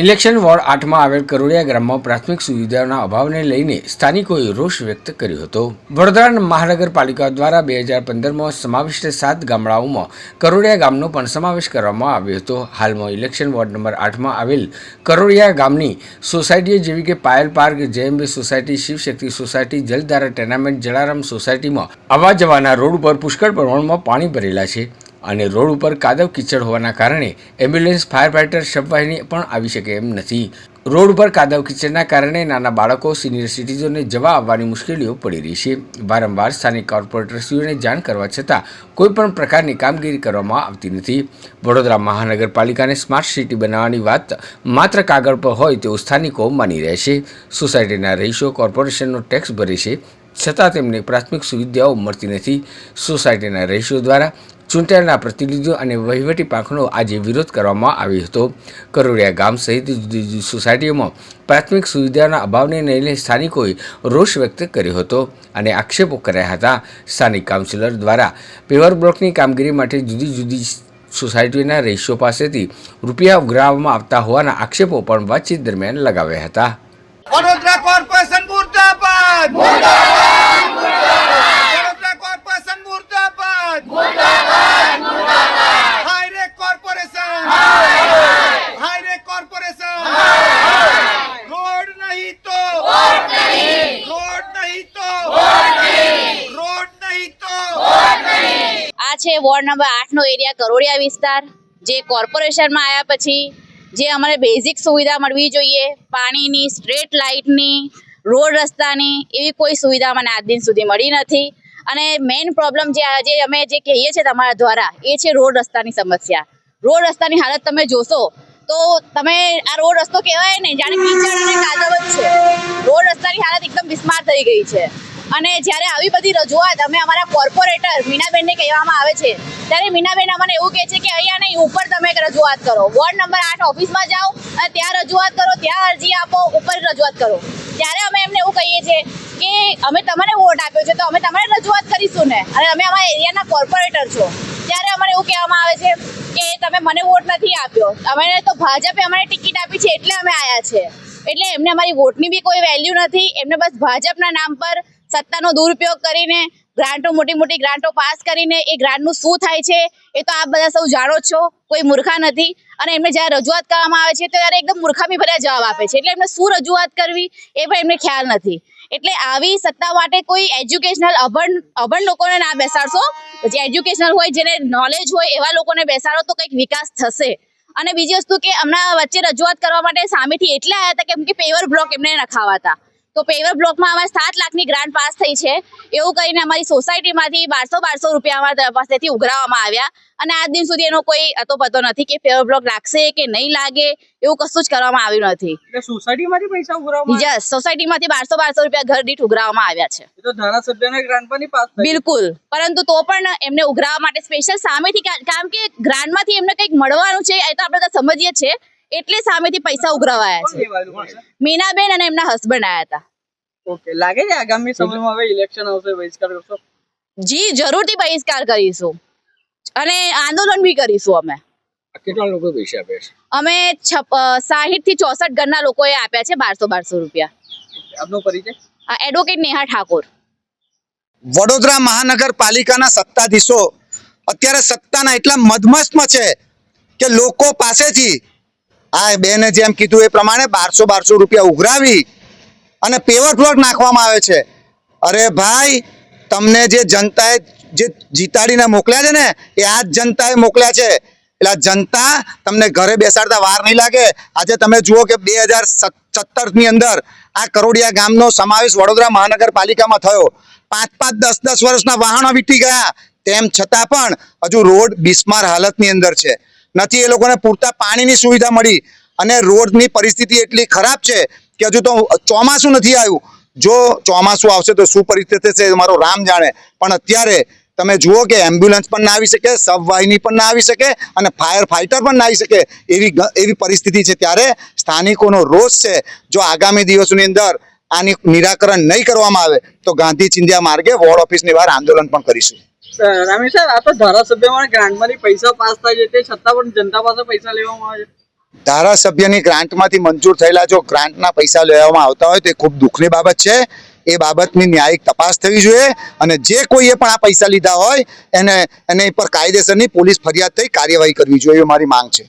Election ward આઠમાં આવેલ કરોડિયા ગ્રામમાં પ્રાથમિક સુવિધાઓના અભાવને લઈને સ્થાનિકોએ રોષ વ્યક્ત કર્યો હતો. વડોદરા મહાનગરપાલિકા દ્વારા બે હજાર પંદરમાં સમાવિષ્ટ સાત ગામડાઓમાં કરોડિયા ગામનો પણ સમાવેશ કરવામાં આવ્યો હતો. હાલમાં ઇલેક્શન વોર્ડ નંબર આઠમાં આવેલ કરોડિયા ગામની સોસાયટીઓ જેવી કે Payal park, Jayambe society, Shivshakti society, Jaldhara tenement, Jalaram સોસાયટીમાં આવવા જવાના રોડ ઉપર પુષ્કળ પ્રમાણમાં પાણી ભરેલા છે. અને રોડ ઉપર કાદવ કીચડ હોવાના કારણે એમ્બ્યુલન્સ ફાયર ફાઇટર શબવાહિની પણ આવી શકે એમ નથી. રોડ ઉપર કાદવ કીચડના કારણે નાના બાળકો, સિનિયર સિટીઝનને જવા આવવાની મુશ્કેલીઓ પડી રહી છે. વારંવાર સ્થાનિક કોર્પોરેટરશ્રીઓને જાણ કરવા છતાં કોઈપણ પ્રકારની કામગીરી કરવામાં આવતી નથી. વડોદરા મહાનગરપાલિકાને સ્માર્ટ સિટી બનાવવાની વાત માત્ર કાગળ પર હોય તેવું સ્થાનિકો માની રહેશે સોસાયટીના રહીશો કોર્પોરેશનનો ટેક્સ ભરે છે. છતાં તેમને પ્રાથમિક સુવિધાઓ મળતી નથી. સોસાયટીના રહીશો દ્વારા ચૂંટાયેલા પ્રતિનિધિઓ અને વહીવટી પાંખનો આજે વિરોધ કરવામાં આવ્યો હતો. કરોડિયા ગામ સહિત જુદી જુદી સોસાયટીઓમાં પ્રાથમિક સુવિધાના અભાવને લઈને સ્થાનિકોએ રોષ વ્યક્ત કર્યો હતો અને આક્ષેપો કર્યા હતા. સ્થાનિક કાઉન્સિલર દ્વારા પેવર બ્લોકની કામગીરી માટે જુદી જુદી સોસાયટીના રહીશો પાસેથી રૂપિયા ઉઘરાવવામાં આવતા હોવાના આક્ષેપો પણ વાતચીત દરમિયાન લગાવ્યા હતા. વડોદરા કોર્પોરેશન મુર્દાબાદ! વડોદરા કોર્પોરેશન મુર્દાબાદ હાય રે કોર્પોરેશન હાય રે કોર્પોરેશન રોડ નહીં તો રોડ નહીં તો રોડ નહીં તો આ છે, વોર્ડ નંબર આઠનો એરિયા કરોડિયા વિસ્તાર, જે કોર્પોરેશનમાં આવ્યા પછી જે અમારે બેઝિક સુવિધા મળવી જોઈએ, પાણીની, સ્ટ્રીટ લાઇટની, રોડ રસ્તાની, એવી કોઈ સુવિધા મને આજ દિન સુધી મળી નથી. અને મેઇન પ્રોબ્લેમ જે આજે અમે જે કહીએ છીએ તમારા દ્વારા, એ છે રોડ રસ્તાની સમસ્યા. રોડ રસ્તાની હાલત તમે જોશો, તો તમે આ રોડ રસ્તો કહેવાય ને, જાણે કીચડ અને કાદવ જ છે. રોડ રસ્તાની હાલત એકદમ બિસ્માર થઈ ગઈ છે. અને જ્યારે આવી બધી રજૂઆત અમે અમારા કોર્પોરેટર મીનાબેનને કહેવામાં આવે છે, ત્યારે મીનાબેન અમને એવું કહે છે કે અહીંયા નહીં, ઉપર તમે એક રજૂઆત કરો. વોર્ડ નંબર આઠ ઓફિસમાં જાઓ અને ત્યાં રજૂઆત કરો, ત્યાં અરજી આપો, ઉપર રજૂઆત કરો. ત્યારે અમે એમને એવું કહીએ છીએ કે અમે તમને વોટ આપ્યો છે, તો અમે તમારે રજૂઆત કરીશું ને? અને અમે અમારા એરિયાના કોર્પોરેટર છો. ત્યારે અમને એવું કહેવામાં આવે છે કે તમે મને વોટ નથી આપ્યો. અમે તો ભાજપે અમને ટિકિટ આપી છે, એટલે અમે આવ્યા છે. એટલે એમને અમારી વોટની બી કોઈ વેલ્યુ નથી, એમને બસ ભાજપના નામ પર સત્તાનો દુરુપયોગ કરીને ગ્રાન્ટો મોટી મોટી ગ્રાન્ટો પાસ કરીને એ ગ્રાન્ટનું શું થાય છે, એ તો આપ બધા સૌ જાણો છો, કોઈ મૂર્ખા નથી. અને એમને જ્યારે રજૂઆત કરવામાં આવે છે ત્યારે એકદમ મૂર્ખામી ભર્યા જવાબ આપે છે. એટલે એમને શું રજૂઆત કરવી, એ પણ એમને ખ્યાલ નથી. એટલે આવી સત્તા માટે કોઈ એજ્યુકેશનલ અભણ અભણ લોકોને ના બેસાડશો. જે એજ્યુકેશનલ હોય, જેને નોલેજ હોય, એવા લોકોને બેસાડો તો કંઈક વિકાસ થશે. અને બીજી વસ્તુ કે, હમણાં વચ્ચે રજૂઆત કરવા માટે સામેથી એટલે આવ્યા હતા કેમ કે પેવર બ્લોક એમને નખાવા હતા તો પેવર બ્લોકમાં અમારે સાત લાખની ગ્રાન્ટ પાસ થઈ છે. એવું કરીને અમારી સોસાયટીમાંથી બારસો બારસો રૂપિયા અમારા પાસેથી ઉઘરાવવામાં આવ્યા. અને આજ દિન સુધી એનો કોઈ અતો પતો નથી કે પેવર બ્લોક લાગશે કે નહીં લાગે એવું કશું જ કરવામાં આવ્યું નથી. સોસાયટીમાંથી પૈસા ઉઘરાવવામાં બીજા સોસાયટીમાંથી બારસો બારસો રૂપિયા ઘર દીઠ ઉઘરાવવામાં આવ્યા છે. તો ધારાસભ્યના ગ્રાન્ટ પર પાસ બિલકુલ. પરંતુ તો પણ એમને ઉઘરાવવા માટે સ્પેશિયલ સામેથી કારણ કે ગ્રાન્ટમાંથી એમને કંઈક મળવાનું છે એ તો આપણે સમજીએ છીએ. એટલે સામેથી પૈસા ઉઘરાવાયા છે. મીનાબેન અને એમના હસબન્ડ આવ્યા હતા. ઓકે લાગે છે આગામી સમયમાં હવે ઇલેક્શન આવશે બહિષ્કાર કરશો? જી જરૂરથી બહિષ્કાર કરીશું. અને આંદોલન બી કરીશું અમે. કેટલા લોકો પૈસા આપે છે? અમે સાહીઠથી ચોસઠ ઘરના લોકોએ આપ્યા છે બારસો બારસો રૂપિયા આપનો પરિચય? એડવોકેટ નેહા ઠાકોર. વડોદરા મહાનગરપાલિકાના સત્તાધીશો. અત્યારે સત્તાના એટલા મધમસ્તમાં છે કે લોકો પાસેથી આ બેને જેમ કીધું એ પ્રમાણે બારસો બારસો રૂપિયા ઉઘરાવી અને પેવર પ્લોટ નાખવામાં આવે છે. અરે ભાઈ, તમને જે જનતાએ જે જીતાડીને મોકલ્યા છે ને, એ આ જ જનતાએ મોકલ્યા છે. એટલે જનતા તમને ઘરે બેસાડતા વાર નહીં લાગે. આજે તમે જુઓ કે બે હજાર સત્તરની અંદર આ કરોડિયા ગામનો સમાવેશ વડોદરા મહાનગરપાલિકામાં થયો. પાંચ પાંચ, દસ દસ વર્ષના વાહનો વીટી ગયા. તેમ છતાં પણ હજુ રોડ બિસ્માર હાલતની અંદર છે. નથી એ લોકોને પૂરતા પાણીની સુવિધા મળી. અને રોડની પરિસ્થિતિ એટલી ખરાબ છે કે હજુ તો ચોમાસું નથી આવ્યું. જો ચોમાસું આવશે તો શું પરિસ્થિતિ છે મારો રામ જાણે. પણ અત્યારે તમે જુઓ કે એમ્બ્યુલન્સ પણ ના આવી શકે સબવાહિની પણ ના આવી શકે અને ફાયર ફાઇટર પણ ના આવી શકે એવી એવી પરિસ્થિતિ છે. ત્યારે સ્થાનિકોનો રોષ છે, જો આગામી દિવસોની અંદર આની નિરાકરણ નહીં કરવામાં આવે તો ગાંધી ચિંધ્યા માર્ગે વોર્ડ ઓફિસની બહાર આંદોલન પણ કરીશું. રામેશ સર આ તો ધારાસભ્યમાં ગ્રાન્ટમાંથી પૈસા પાસ થાય છે, તે છતાં પણ જનતા પાસે પૈસા લેવામાં આવે છે. ધારાસભ્યની ગ્રાન્ટમાંથી મંજૂર થયેલા જો ગ્રાન્ટના પૈસા લેવામાં આવતા હોય તો એ ખૂબ દુઃખની બાબત છે. એ બાબતની ન્યાયિક તપાસ થવી જોઈએ અને જે કોઈએ પણ આ પૈસા લીધા હોય એને એને પર કાયદેસરની પોલીસ ફરિયાદ થઈ કાર્યવાહી કરવી જોઈએ એ મારી માંગ છે.